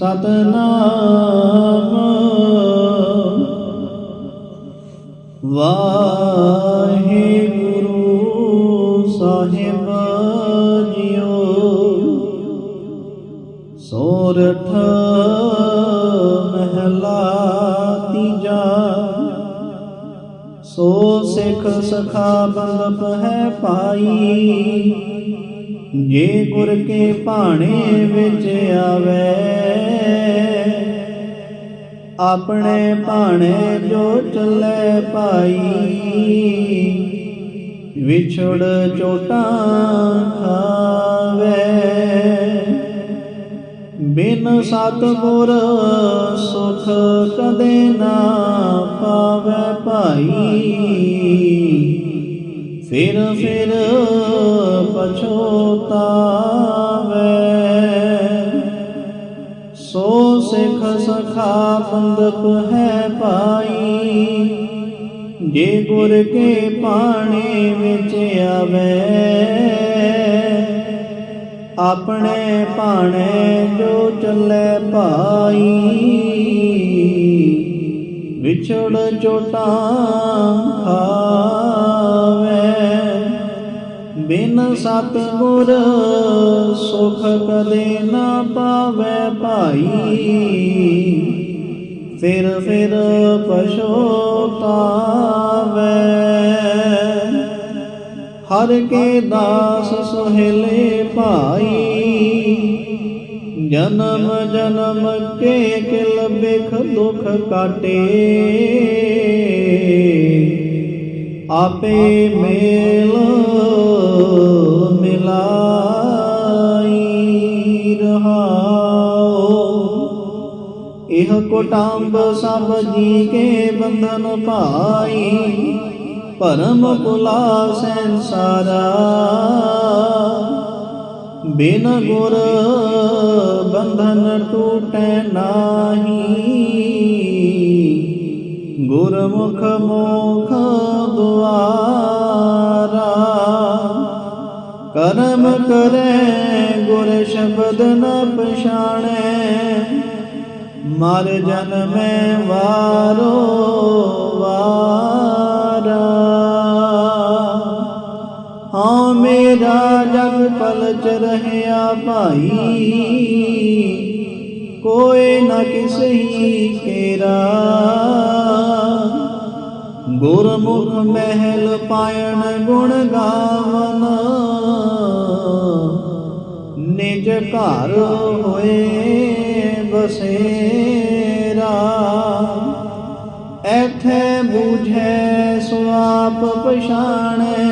ਸਤਨਾਮ। ਵਾਹਿਗੁਰੂ ਸਾਹਿਬ ਜੀਓ ਸੋਰਠ ਮਹਿਲਾ ਤੀਜਾ। ਸੋ ਸਿੱਖ ਸਖਾ ਬੰਦਪ ਹੈ ਪਾਈ ਜੇ ਗੁਰ ਕੇ ਭਾਣੇ ਵਿੱਚ ਆਵੇ, ਆਪਣੇ ਭਾਣੇ ਜੋ ਚੱਲੇ ਪਾਈ ਵਿਛੜ ਚੋਟਾਂ ਖਾਵੇ। ਬਿਨ ਸਤਿਗੁਰ ਸੁਖ ਕਦੇ ਨਾ ਪਾਵੇ ਭਾਈ। ਫਿਰ ਫਿਰ ਬੰਦਪ ਹੈ ਪਾਈ ਜੇ ਗੁਰ ਕੇ ਪਾਣੇ ਵਿੱਚ ਆਵੇ, ਆਪਣੇ ਭਾਣੇ ਜੋ ਚੱਲੇ ਭਾਈ। ਵਿਛੜ ਚੋਟਾਂ ਖਾਵੇ। ਬਿਨ ਸਤ ਸਤਿਗੁਰ ਸੁਖ ਕਦੇ ਨਾ ਪਾਵੇ ਭਾਈ। ਫਿਰ ਫਿਰ ਪਛੋਤਾਵੇ। ਹਰ ਕੇ ਦਾਸ ਸੁਹੇਲੇ ਭਾਈ, ਜਨਮ ਜਨਮ ਕੇ ਕਿਲ ਬਿਖ ਦੁਖ ਕਾਟੇ। ਆਪੇ ਮੇਲ ਮਿਲਾਈ ਰਹਾਓ ਇਹ ਕੋਟਾਂਬ ਸਭ ਜੀ ਕੇ ਬੰਧਨ ਭਾਈ ਪਰਮ ਭੁਲਾ ਸੰਸਾਰਾ। ਬਿਨ ਗੁਰ ਬੰਧਨ ਟੂਟੈ ਨਾਹੀ, ਗੁਰਮੁਖ ਮੋਖ ਦੁਆਰਾ। ਕਰਮ ਕਰੈ, ਗੁਰ ਸ਼ਬਦ ਨ ਪਛਾਣੈ ਮਰ ਜਨਮੈ ਵਾਰੋ ਵਾਰਾ। ਹਾਂ, ਮੇਰਾ ਜਗ ਪਲਚ ਰਹਿਆ ਭਾਈ, ਕੋਈ ਨਾ ਕਿਸਹੀ ਕੇਰਾ ਗੁਰਮੁਖ ਮਹਿਲ ਪਾਇਣ ਗੁਣ ਗਾਵਨ, ਨਿਜ ਘਰ ਹੋਏ ਬਸੇਰਾ ਐਥੇ ਬੂਝੈ ਸੁਆਪ ਪਛਾਣੈ।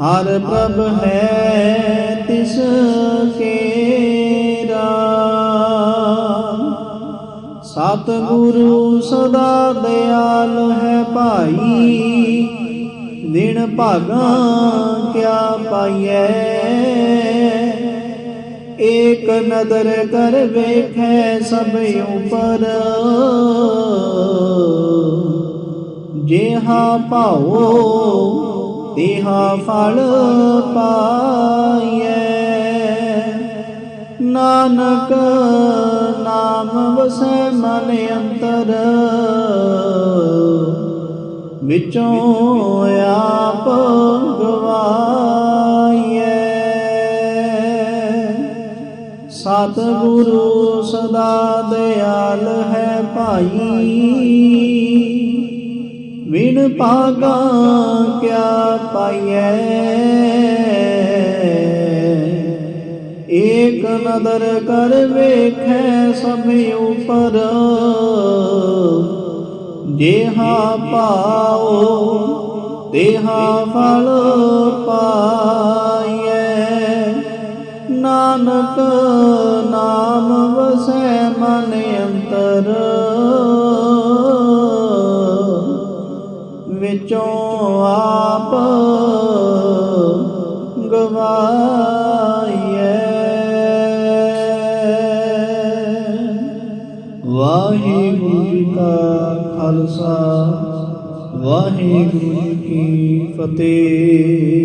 ਹਰ ਪ੍ਰਭ ਹੈ ਤਿਸ ਕੇਰਾ ਸਤ ਗੁਰੂ ਸਦਾ ਦਿਆਲ ਹੈ ਭਾਈ। ਦਿਨ ਭਾਗਾਂ ਕਿਆ ਪਾਈਐ? ਏਕ ਨਦਰ ਕਰ ਵੇਖੈ ਸਭ ਉਪਰ। ਜਿਹਾ ਭਾਉ, ਤਿਹਾ ਫਲ ਪਾਈਐ। ਨਾਨਕ ਨਾਮ ਵਸੈ ਮਨ ਅੰਤਰ। ਵਿੱਚੋਂ ਆਪ ਗਵਾਈਐ ਸਤ ਗੁਰੂ ਸਦਾ ਦਿਆਲ ਹੈ ਭਾਈ। ਵਿਣ ਭਾਗਾ ਕਿਆ ਪਾਈਐ? ਏਕ ਨਦਰ ਕਰ ਵੇਖੈ ਸਭ ਉਪਰ। ਜਿਹਾ ਪਾਓ, ਦੇਹਾ ਫਲ ਨਾਨਕ, ਨਾਮ ਵਸੈ ਮਨ ਅੰਤਰ। ਵਿੱਚੋਂ ਆਪ ਗਵਾਈਐ। ਵਾਹਿਗੁਰੂ ਜੀ ਕਾ ਖਾਲਸਾ, ਵਾਹਿਗੁਰੂ ਜੀ ਕੀ ਫਤਿਹ।